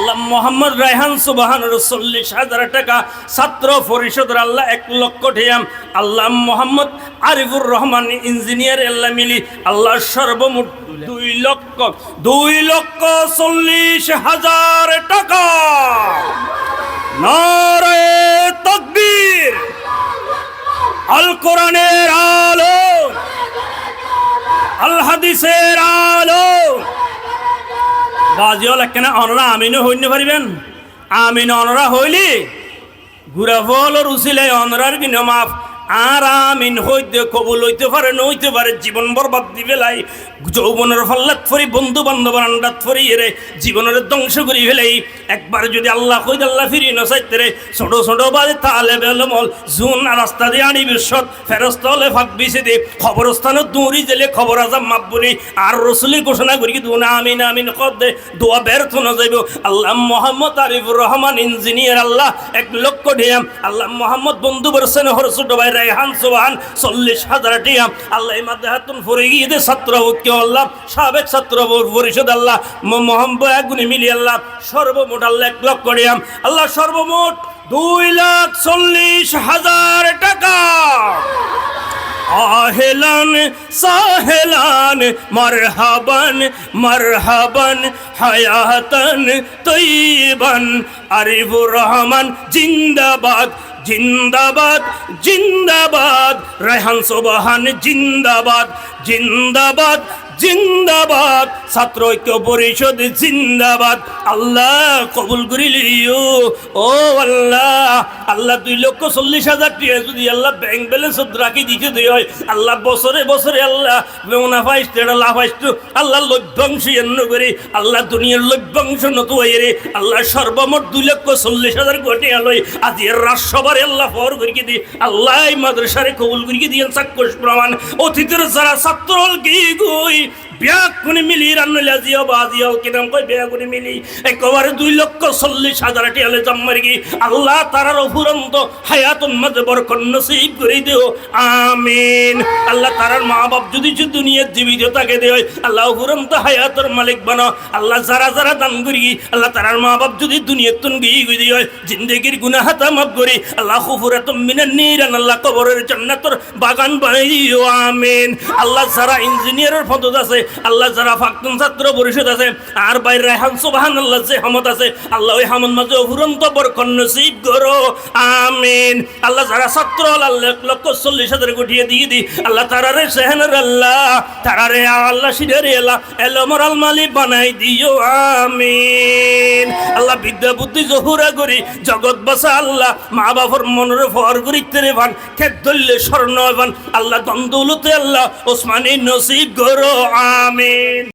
আল্লাহ মোহাম্মদ রায়হান, সুবাহান চল্লিশ হাজার টাকা। ছাত্র পরিষদের আল্লাহ এক লক্ষ ঠেয়াম আল্লাহ মোহাম্মদ আরিফুর রহমান ইঞ্জিনিয়ার, আল্লাহ মিলি আল্লাহ সর্বমোট দুই লক্ষ দুই লক্ষ চল্লিশ হাজার টাকা। নারে তকবীর। আল কোরআনের বাজিওয়ালা না অনরা আমিনও হইতে পারিবেন। আমিন অনরা হইলি, ঘুরা রুসিলে অনরার কিন মাফ। আর আমিন হইতে, কবুল হইতে পারে, নইতে পারে, জীবন বরবাদ দিবে লাই। যৌবনের ফল্লাত ফরি বন্ধু বান্ধব আন্ডাত ফরি, এরে জীবনের ধ্বংস করি ফেলেই। একবার যদি আল্লাহ কই আল্লাহ ফিরি নসাইতে ছোট ছোট বাজে তালে বেলমল জুন রাস্তা দিয়ে আনি বিশ্বত। ফেরস্ত হলে ফাঁক বিছে দে। খবরস্থানত দৌড়ি জেলে খবর আজাম মাপবনি। আর রসুলি ঘোষণা করি কি দুনা আমিন আমিন কদ দে। দোয়া ব্যর্থ না যাইব। আল্লাহ মোহাম্মদ আরিফুর রহমান, ইঞ্জিনিয়ার আল্লাহ। এক লক্ষ ঢিয়াম। আল্লাহ মোহাম্মদ বন্ধু বরসেন হর ছোট ভাই রেহান সোহান চল্লিশ হাজার টিয়াম আল্লাহ এই মাদ্দে হাতুন ফরে গিয়ে দে ছাত্র ঐক্য আল্লাহ। সাবেক ছাত্র পরিষদ আল্লাহ। মোহাম্মদ এগুনি মিলি আল্লাহ। সর্বমোট আল্লাহ এক লক্ষ টিয়াম আল্লাহ সর্বমোট দুই লাখ চল্লিশ হাজার টাকা। আহেলান, সাহেলান, মারহাবান মারহাবান, হায়াতান, তৈবান, আরিফুর রহমান, জিন্দাবাদ জিন্দাবাদ জিন্দাবাদ, রেহান সোবাহান, জিন্দাবাদ জিন্দাবাদ জিন্দাবাদ। ছাত্র ঐক্য পরিষদ জিন্দাবাদ। আল্লাহ কবুল করিলিও ও আল্লাহ আল্লাহ দুই লক্ষ চল্লিশ হাজার টিয়া যদি আল্লাহ ব্যাংক ব্যালেন্স রাখি দিতে দেয় হয়, আল্লাহ বছরে বছরে আল্লাহ মুনাফা ইস্টেটা লাভ আসতো আল্লাহ লভ্যাংশ এন্ন করে, আল্লাহ দুনিয়ার লভ্যাংশ নত রে। আল্লাহ সর্বমোট দুই লক্ষ চল্লিশ হাজার কোটি আলোই আজ এর রাজসভার আল্লাহ ফর করিয়ে দি আল্লাহ মাদ্রাসারে কবুল করিয়ে দিয়ে চাক্ষুষ প্রমাণ। অতীতের যারা ছাত্র কি গুই Bye. ব্যাগ কোনে মিলি রান্নলে আজিও বাজিও কিরম কই ব্যাগ কোনে মিলি। একেবারে দুই লক্ষ চল্লিশ হাজার টিয়ালে জম্মার কি আল্লাহ তারার অফুরন্ত হায়াতুন মাঝে বরকন নসিব করে দিও। আমিন। আল্লাহ তারার মা বাপ যদি যদি দুনিয়ার জীবিত তাকে দেয় আল্লাহ অফুরন্ত হায়াতর মালিক বানো। আল্লাহ যারা যারা দান করি, আল্লাহ তারার মা বাপ যদি দুনিয়ার তুন গিয়ে গিয়ে দিয় জিন্দগির গুনাহ হাতা মাফ করি। আল্লাহ খুফুরাত মিনান নিরান, আল্লাহ কবরের জান্নাতর বাগান বানাই দিও আমিন। আল্লাহ যারা ইঞ্জিনিয়ারের পদত আছে আল্লাহ যারা ফাক্তুন ছাত্র পরিষদ আছে, আর বাইরে রেহান সুবহান আল্লাহ যে হামত আছে, আল্লাহ ওই হামদ মাঝে অফুরন্ত বরকন নসিব করো। আমিন। আল্লাহ যারা ছাত্র, আল্লাহ লক্ষ চল্লিশ হাজার গুটিয়ে দিয়ে দি আল্লাহ তারারে সেহেনের আল্লাহ, তারারে আল্লাহ শিরের এলা এলো মরাল মালি বানাই দিও। আমিন। আল্লাহ বিদ্যা বুদ্ধি জহুরা করি, জগৎ বাসা আল্লাহ, মা বাবার মনের ফর করি, তেরে ভান, খেত ধরলে স্বর্ণ ভান। আল্লাহ দ্বন্দ্বলতে আল্লাহ ওসমানী নসিব করো। আমিন